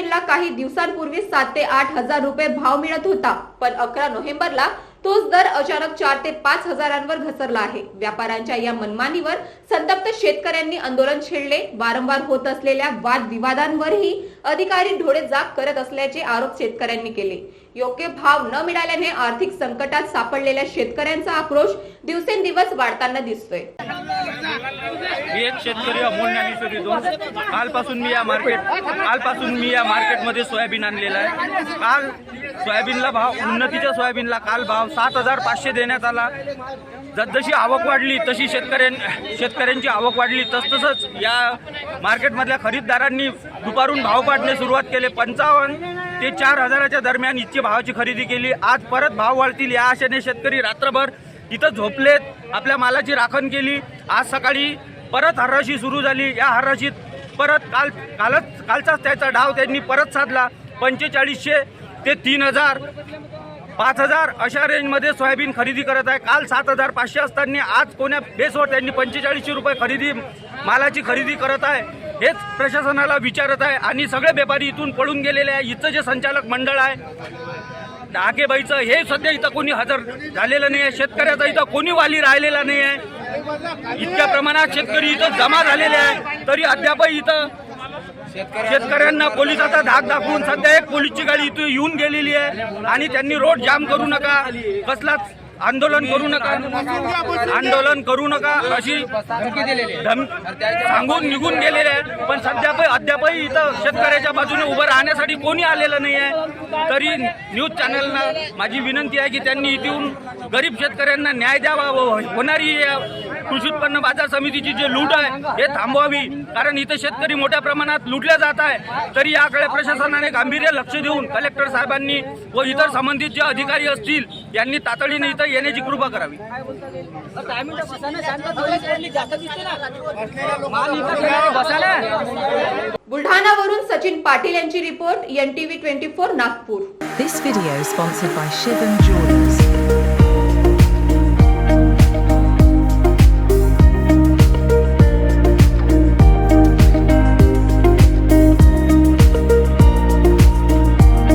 सोयाबीनला काही दिवसांपूर्वी सात ते आठ हजार रुपये भाव मिळत होता. पण अकरा नोव्हेंबरला तोच दर अचानक चार ते पाच हजारांवर घसरला आहे. व्यापाऱ्यांच्या या मनमानीवर संतप्त शेतकऱ्यांनी आंदोलन छेडले. वारंवार होत असलेल्या वादविवादांवरही अधिकारी ढोळे जाग करत असल्याचे आरोप शेतकऱ्यांनी केले. योग्य भाव न मिळाल्याने आर्थिक संकटात सापडलेल्या शेतकऱ्यांचा आक्रोश दिवसेंदिवस वाढताना दिसतोय. मी एक शेतकरी अमोल ज्ञानेश्वरी दोन. कालपासून मी या मार्केट कालपासून मी या मार्केटमध्ये सोयाबीन आणलेला आहे. काल सोयाबीनला भाव उन्नतीच्या सोयाबीनला काल भाव सात हजार पाचशे देण्यात आला. जसजशी आवक वाढली तशी शेतकऱ्यां शेतकऱ्यांची आवक वाढली तसतसंच या मार्केटमधल्या खरीददारांनी दुपारून भाव पाडणे सुरुवात केले. पंचावन्न ते चार हजाराच्या दरम्यान इतकी भावाची खरेदी केली. आज परत भाव वाढतील या आशेने शेतकरी रात्रभर इथं झोपलेत आपल्या मालाची राखण केली. आज सकाळी परत हर्राशी सुरू झाली. या हर्राशीत परत काल कालच कालचाच त्याचा डाव त्यांनी परत साधला. पंचेचाळीसशे ते तीन हजार पाच हजार अशा रेंजमध्ये सोयाबीन खरेदी करत आहे. काल सात हजार पाचशे असताना आज कोण्या बेसवर त्यांनी पंचेचाळीसशे रुपये खरेदी मालाची खरेदी करत आहे हेच प्रशासनाला विचारत आहे. आणि सगळे व्यापारी इथून पळून गेलेले आहे. इथं जे संचालक मंडळ आहे डाकेबाईचं हे सध्या इथं कोणी हजर झालेलं नाही आहे शेतकऱ्याचा इथं कोणी वाली राहिलेला नाही आहे इतक्या प्रमाणात शेतकरी इथं जमा झालेले आहे. तरी अद्यापही इथं शेतकऱ्यांना पोलिसाचा धाक दाखवून सध्या एक पोलीसची गाडी इथे येऊन गेलेली आहे आणि त्यांनी रोड जाम करू नका कसलाच आंदोलन करू नका आंदोलन करू नका अशी धम- सांगून निघून गेलेले आहे. पण सध्या अद्यापही इथं शेतकऱ्याच्या बाजूने उभं राहण्यासाठी कोणी आलेलं नाही आहे तरी न्यूज चॅनलना माझी विनंती आहे की त्यांनी इथे येऊन गरीब शेतकऱ्यांना न्याय द्यावा होणारी कृषी उत्पन्न बाजार समितीची जी लूट आहे हे थांबवावी. कारण इथं शेतकरी मोठ्या प्रमाणात लुटले जात आहे. तरी याकडे प्रशासनाने गांभीर्य लक्ष देऊन कलेक्टर साहेबांनी व इतर संबंधित जे अधिकारी असतील यांनी तातडीने इथं येण्याची कृपा करावी. बुलढाणावरून सचिन पाटील यांची report NTV twenty four Nagpur. Video is sponsored by Shivam Jewelers.